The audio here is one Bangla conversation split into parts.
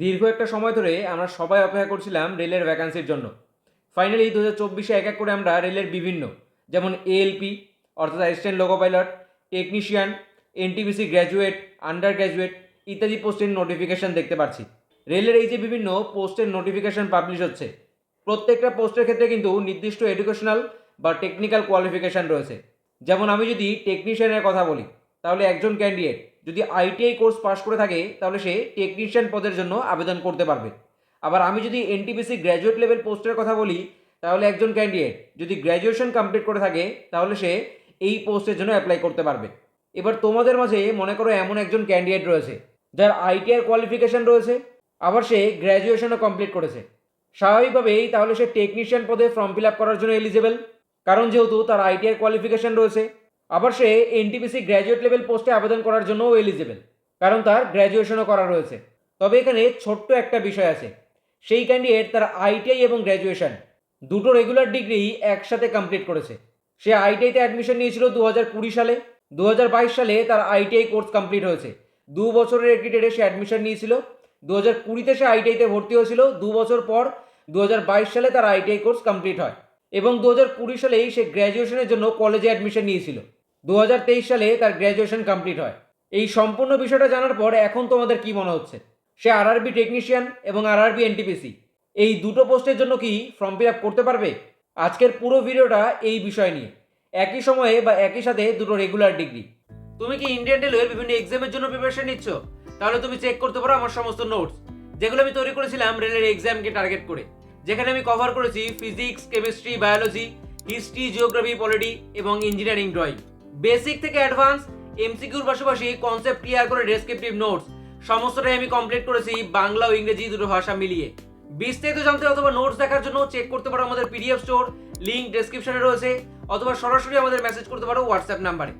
দীর্ঘ একটা সময় ধরে আমরা সবাই অপেক্ষা করছিলাম রেলের ভ্যাকান্সির জন্য। ফাইনালি দু হাজার চব্বিশে এক এক করে আমরা রেলের বিভিন্ন, যেমন এএলপি অর্থাৎ assistant loco pilot technician NTPC graduate under graduate ইত্যাদি পোস্টের নোটিফিকেশন দেখতে পাচ্ছি রেলের এই যে বিভিন্ন পোস্টের নোটিফিকেশান পাবলিশ হচ্ছে, প্রত্যেকটা পোস্টের ক্ষেত্রে কিন্তু নির্দিষ্ট এডুকেশনাল বা টেকনিক্যাল কোয়ালিফিকেশান রয়েছে। যেমন আমি যদি টেকনিশিয়ানের কথা বলি, তাহলে একজন ক্যান্ডিডেট যদি আইটিআই কোর্স পাশ করে থাকে, তাহলে সে টেকনিশিয়ান পদের জন্য আবেদন করতে পারবে। আবার আমি যদি এনটিপিসি গ্র্যাজুয়েট লেভেল পোস্টের কথা বলি, তাহলে একজন ক্যান্ডিডেট যদি গ্র্যাজুয়েশন কমপ্লিট করে থাকে, তাহলে সে এই পোস্টের জন্য অ্যাপ্লাই করতে পারবে। এবার তোমাদের মাঝে মনে করো এমন একজন ক্যান্ডিডেট রয়েছে, যার আইটিআই কোয়ালিফিকেশান রয়েছে, আবার সে গ্র্যাজুয়েশনও কমপ্লিট করেছে। স্বাভাবিকভাবেই তাহলে সে টেকনিশিয়ান পদে ফর্ম ফিল আপ করার জন্য এলিজেবল কারণ যেহেতু তার আইটিআই কোয়ালিফিকেশান রয়েছে আবার সে এনটিপিসি গ্র্যাজুয়েট লেভেল পোস্টে আবেদন করার জন্যও এলিজেবল কারণ তার গ্র্যাজুয়েশনও করা রয়েছে। তবে এখানে ছোট্ট একটা বিষয় আছে। সেই ক্যান্ডিডেট তার আইটিআই এবং গ্র্যাজুয়েশন দুটো রেগুলার ডিগ্রি একসাথে কমপ্লিট করেছে। সে আইটিআইতে অ্যাডমিশন নিয়েছিল দু হাজার কুড়ি সালে। দু হাজার বাইশ সালে তার আইটিআই কোর্স কমপ্লিট হয়েছে। দু বছরের এগ্রিডেটে সে অ্যাডমিশন নিয়েছিল। দু হাজার কুড়িতে সে আইটিআইতে ভর্তি হয়েছিল। দু বছর পর দু হাজার বাইশ সালে তার আইটিআই কোর্স কমপ্লিট হয়। এবং দু হাজার কুড়ি সালেই সে গ্র্যাজুয়েশনের জন্য কলেজে অ্যাডমিশন নিয়েছিল। দু হাজার তেইশ সালে তার গ্র্যাজুয়েশন কমপ্লিট হয়। এই সম্পূর্ণ বিষয়টা জানার পর এখন তোমাদের কি মনে হচ্ছে? সে আরআরবি টেকনিশিয়ান এবং আরআরবি এনটিপিসি এই দুটো পোস্টের জন্য কি ফর্ম ফিল আপ করতে পারবে? আজকের পুরো ভিডিওটা এই বিষয় নিয়ে। একই সময়ে বা একই সাথে দুটো রেগুলার ডিগ্রি তুমি কি ইন্ডিয়ান রেলওয়ের বিভিন্ন এক্সামের জন্য প্রিপারেশন নিচ্ছ? তাহলে তুমি চেক করতে পারো আমার সমস্ত নোটস যেগুলো আমি তৈরি করেছিলাম রেলের এক্সামকে টার্গেট করে। যেখানে আমি কভার করেছি physics chemistry biology history geography polity এবং ইঞ্জিনিয়ারিং ড্রয়িং বেসিক থেকে অ্যাডভান্স, এমসিকিউর পাশাপাশি কনসেপ্ট ক্লিয়ার করে ডেসক্রিপটিভ নোটস সমস্তটাই আমি কমপ্লিট করেছি বাংলা ও ইংরেজি দুটো ভাষা মিলিয়ে। বিস্তারিত জানতে অথবা নোটস দেখার জন্য চেক করতে পারো আমাদের পিডিএফ স্টোর লিঙ্ক ডেসক্রিপশনে রয়েছে, অথবা সরাসরি আমাদের মেসেজ করতে পারো হোয়াটসঅ্যাপ নাম্বারে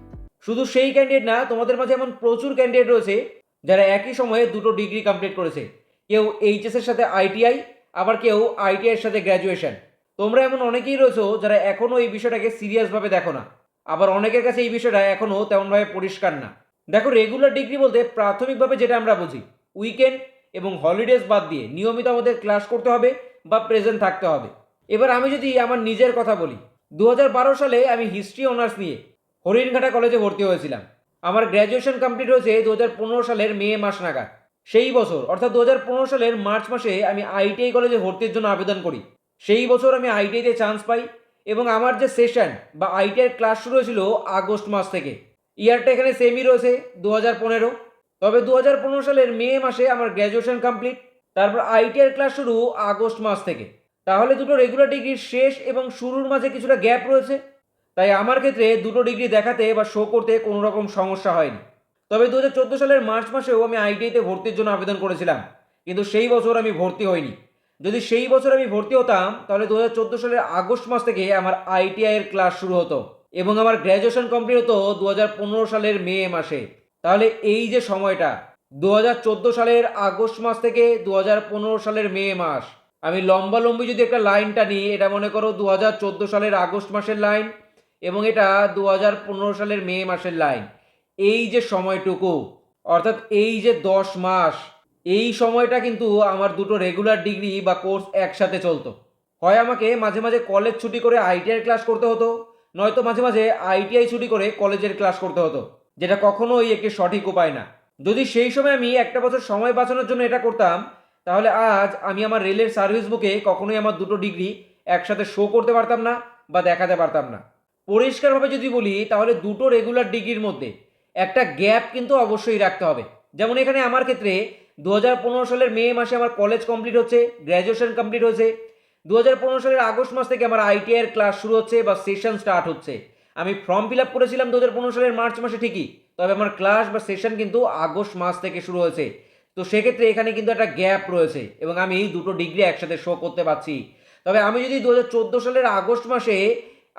শুধু সেই ক্যান্ডিডেট না, তোমাদের মাঝে এমন প্রচুর ক্যান্ডিডেট রয়েছে, যারা একই সময়ে দুটো ডিগ্রি কমপ্লিট করেছে। কেউ এইচএস এর সাথে আইটিআই আবার কেউ আইটিআই এর সাথে গ্র্যাজুয়েশন তোমরা এমন অনেকেই রয়েছো যারা এখনও এই বিষয়টাকে সিরিয়াসভাবে দেখো না। আবার অনেকের কাছে এই বিষয়টা এখনও তেমনভাবে পরিষ্কার না। দেখো রেগুলার ডিগ্রি বলতে প্রাথমিকভাবে যেটা আমরা বুঝি উইকেন্ড এবং হলিডেজ বাদ দিয়ে নিয়মিত আমাদের ক্লাস করতে হবে বা প্রেজেন্ট থাকতে হবে। এবার আমি যদি আমার নিজের কথা বলি দু হাজার বারো সালে আমি হিস্ট্রি অনার্স নিয়ে হরিণঘাটা কলেজে ভর্তি হয়েছিলাম। আমার গ্র্যাজুয়েশন কমপ্লিট হয়েছে দু হাজার পনেরো সালের মে মাস নাগাদ। সেই বছর, অর্থাৎ দু হাজার পনেরো সালের মার্চ মাসে আমি আইটিআই কলেজে ভর্তির জন্য আবেদন করি। সেই বছর আমি আইটিআইতে চান্স পাই। এবং আমার যে সেশন বা আইটিআই ক্লাস শুরু হয়েছিল আগস্ট মাস থেকে। ইয়ারটা এখানে সেমই রয়েছে দু হাজার পনেরো। তবে দু হাজার পনেরো সালের মে মাসে আমার গ্র্যাজুয়েশন কমপ্লিট তারপর আইটিআই ক্লাস শুরু আগস্ট মাস থেকে। তাহলে দুটো রেগুলার ডিগ্রির শেষ এবং শুরুর মাঝে কিছুটা গ্যাপ রয়েছে। তাই আমার ক্ষেত্রে দুটো ডিগ্রি দেখাতে বা শো করতে কোনো রকম সমস্যা হয়নি। তবে দু হাজার চোদ্দ সালের মার্চ মাসেও আমি আইটিআইতে ভর্তির জন্য আবেদন করেছিলাম, কিন্তু সেই বছর আমি ভর্তি হইনি। যদি সেই বছর আমি ভর্তি হতাম, তাহলে দু হাজার চোদ্দ সালের আগস্ট মাস থেকে আমার আইটিআই এর ক্লাস শুরু হতো এবং আমার গ্র্যাজুয়েশন কমপ্লিট হতো দু হাজার পনেরো সালের মে মাসে। তাহলে এই যে সময়টা দু হাজার চোদ্দ সালের আগস্ট মাস থেকে দু হাজার পনেরো সালের মে মাস। আমি লম্বা লম্বি যদি একটা লাইন টানি, এটা মনে করো দু হাজার চোদ্দ সালের আগস্ট মাসের লাইন এবং এটা দু হাজার পনেরো সালের মে মাসের লাইন। এই যে সময়টুকু, অর্থাৎ এই যে দশ মাস এই সময়টা কিন্তু আমার দুটো রেগুলার ডিগ্রি বা কোর্স একসাথে চলতো। হয় আমাকে মাঝে মাঝে কলেজ ছুটি করে আইটিআই ক্লাস করতে হতো, নয়তো মাঝে মাঝে আইটিআই ছুটি করে কলেজের ক্লাস করতে হতো, যেটা কখনোই একটি সঠিক উপায় না। যদি সেই সময় আমি একটা বছর সময় বাঁচানোর জন্য এটা করতাম, তাহলে আজ আমি আমার রেলের সার্ভিস বুকে কখনোই আমার দুটো ডিগ্রি একসাথে শো করতে পারতাম না বা দেখাতে পারতাম না। পরিষ্কারভাবে যদি বলি, তাহলে দুটো রেগুলার ডিগ্রির মধ্যে একটা গ্যাপ কিন্তু অবশ্যই রাখতে হবে। যেমন এখানে আমার ক্ষেত্রে দু হাজার পনেরো সালের মে মাসে আমার কলেজ কমপ্লিট হচ্ছে গ্র্যাজুয়েশন কমপ্লিট হয়েছে। দু হাজার পনেরো সালের আগস্ট মাস থেকে আমার আইটিআইয়ের ক্লাস শুরু হচ্ছে বা সেশন স্টার্ট হচ্ছে। আমি ফর্ম ফিল আপ করেছিলাম দু হাজার পনেরো সালের মার্চ মাসে ঠিকই, তবে আমার ক্লাস বা সেশন কিন্তু আগস্ট মাস থেকে শুরু হয়েছে। তো সেক্ষেত্রে এখানে কিন্তু একটা গ্যাপ রয়েছে এবং আমি এই দুটো ডিগ্রি একসাথে শো করতে পারছি। তবে আমি যদি দু হাজার চোদ্দ সালের আগস্ট মাসে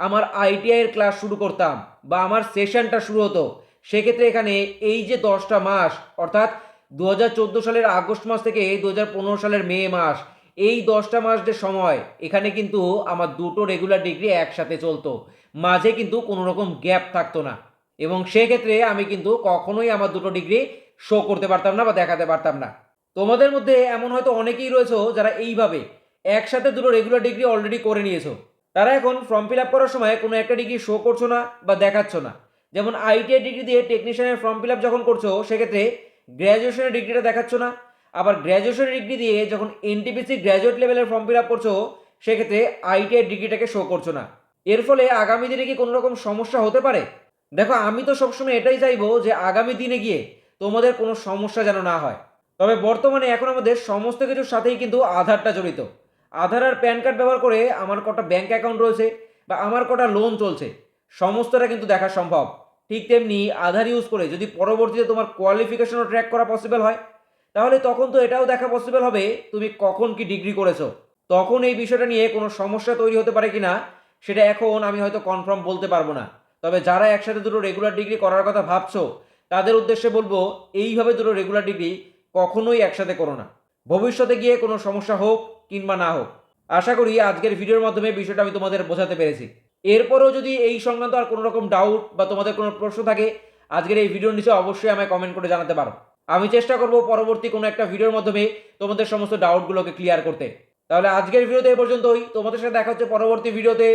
আমার আইটিআইয়ের ক্লাস শুরু করতাম বা আমার সেশনটা শুরু হতো, সেক্ষেত্রে এখানে এই যে দশটা মাস, অর্থাৎ দু হাজার চোদ্দ সালের আগস্ট মাস থেকে দু হাজার পনেরো সালের মে মাস, এই দশটা মাস যে সময়, এখানে কিন্তু আমার দুটো রেগুলার ডিগ্রি একসাথে চলতো। মাঝে কিন্তু কোনো রকম গ্যাপ থাকতো না। এবং সেক্ষেত্রে আমি কিন্তু কখনোই আমার দুটো ডিগ্রি শো করতে পারতাম না বা দেখাতে পারতাম না। তোমাদের মধ্যে এমন হয়তো অনেকেই রয়েছে যারা এইভাবে একসাথে দুটো রেগুলার ডিগ্রি অলরেডি করে নিয়েছো। তারা এখন ফর্ম ফিল আপ করার সময় কোনো একটা ডিগ্রি শো করছ না বা দেখাচ্ছ না। যেমন আইটিআই ডিগ্রি দিয়ে টেকনিশিয়ানের ফর্ম ফিল আপ যখন করছ, সেক্ষেত্রে গ্র্যাজুয়েশনের ডিগ্রিটা দেখাচ্ছ না, আবার গ্র্যাজুয়েশনের ডিগ্রি দিয়ে যখন এনটিপিসি গ্র্যাজুয়েট লেভেলের ফর্ম ফিল আপ করছ, সেক্ষেত্রে আইটিআই ডিগ্রিটাকে শো করছ না। এর ফলে আগামী দিনে কি কোনো রকম সমস্যা হতে পারে? দেখো, আমি তো সবসময় এটাই চাইব যে আগামী দিনে গিয়ে তোমাদের কোনো সমস্যা যেন না হয়। তবে বর্তমানে এখন আমাদের সমস্ত কিছুর সাথেই কিন্তু আধারটা জড়িত। আধার আর প্যান কার্ড ব্যবহার করে আমার কটা ব্যাংক অ্যাকাউন্ট রয়েছে বা আমার কটা লোন চলছে, সমস্তটা কিন্তু দেখা সম্ভব। ঠিক তেমনি আধার ইউজ করে যদি পরবর্তীতে তোমার কোয়ালিফিকেশনও ট্র্যাক করা পসিবল হয়, তাহলে তখন তো এটাও দেখা পসিবল হবে তুমি কখন কি ডিগ্রি করেছ। তখন এই বিষয়টা নিয়ে কোনো সমস্যা তৈরি হতে পারে কি না সেটা এখন আমি হয়তো কনফার্ম বলতে পারব না। তবে যারা একসাথে দুটো রেগুলার ডিগ্রি করার কথা ভাবছ, তাদের উদ্দেশ্যে বলব, এইভাবে দুটো রেগুলার ডিগ্রি কখনোই একসাথে করো না। ভবিষ্যতে গিয়ে কোনো সমস্যা হোক কিংবা না হোক, আশা করি আজকের ভিডিওর মাধ্যমে বিষয়টা আমি তোমাদের বোঝাতে পেরেছি। এরপরেও যদি এই সংক্রান্ত আর কোনো রকম ডাউট বা তোমাদের কোনো প্রশ্ন থাকে, আজকের এই ভিডিওর নিচে অবশ্যই আমায় কমেন্ট করে জানাতে পারো। আমি চেষ্টা করব পরবর্তী কোনো একটা ভিডিওর মাধ্যমে তোমাদের সমস্ত ডাউটগুলোকে ক্লিয়ার করতে। তাহলে আজকের ভিডিওতে এ পর্যন্তই। তোমাদের সাথে দেখা হচ্ছে পরবর্তী ভিডিওতে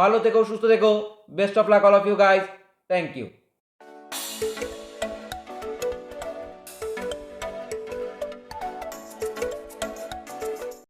ভালো থেকো, সুস্থ থেকো। Best of luck all of you guys thank you